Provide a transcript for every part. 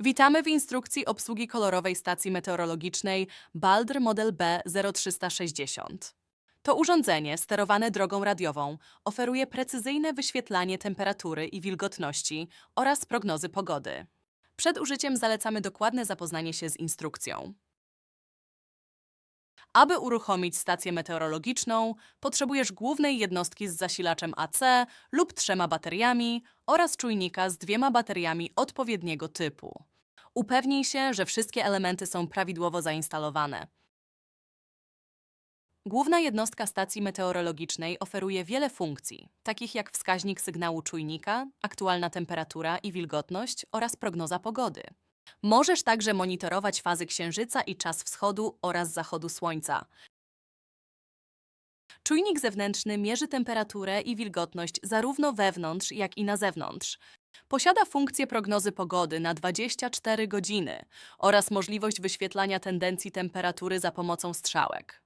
Witamy w instrukcji obsługi kolorowej stacji meteorologicznej Baldr Model B0360. To urządzenie, sterowane drogą radiową, oferuje precyzyjne wyświetlanie temperatury i wilgotności oraz prognozy pogody. Przed użyciem zalecamy dokładne zapoznanie się z instrukcją. Aby uruchomić stację meteorologiczną, potrzebujesz głównej jednostki z zasilaczem AC lub trzema bateriami oraz czujnika z dwiema bateriami odpowiedniego typu. Upewnij się, że wszystkie elementy są prawidłowo zainstalowane. Główna jednostka stacji meteorologicznej oferuje wiele funkcji, takich jak wskaźnik sygnału czujnika, aktualna temperatura i wilgotność oraz prognoza pogody. Możesz także monitorować fazy księżyca i czas wschodu oraz zachodu słońca. Czujnik zewnętrzny mierzy temperaturę i wilgotność zarówno wewnątrz, jak i na zewnątrz. Posiada funkcję prognozy pogody na 24 godziny oraz możliwość wyświetlania tendencji temperatury za pomocą strzałek.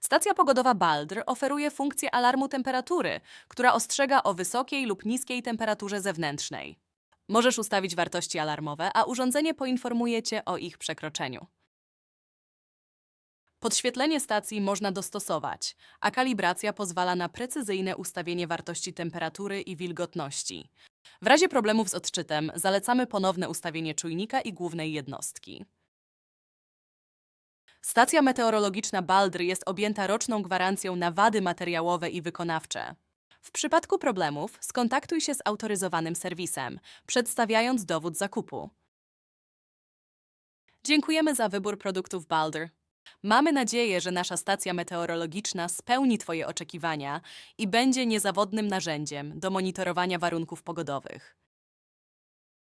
Stacja pogodowa Baldr oferuje funkcję alarmu temperatury, która ostrzega o wysokiej lub niskiej temperaturze zewnętrznej. Możesz ustawić wartości alarmowe, a urządzenie poinformuje Cię o ich przekroczeniu. Podświetlenie stacji można dostosować, a kalibracja pozwala na precyzyjne ustawienie wartości temperatury i wilgotności. W razie problemów z odczytem zalecamy ponowne ustawienie czujnika i głównej jednostki. Stacja meteorologiczna Baldr jest objęta roczną gwarancją na wady materiałowe i wykonawcze. W przypadku problemów skontaktuj się z autoryzowanym serwisem, przedstawiając dowód zakupu. Dziękujemy za wybór produktów Balder. Mamy nadzieję, że nasza stacja meteorologiczna spełni Twoje oczekiwania i będzie niezawodnym narzędziem do monitorowania warunków pogodowych.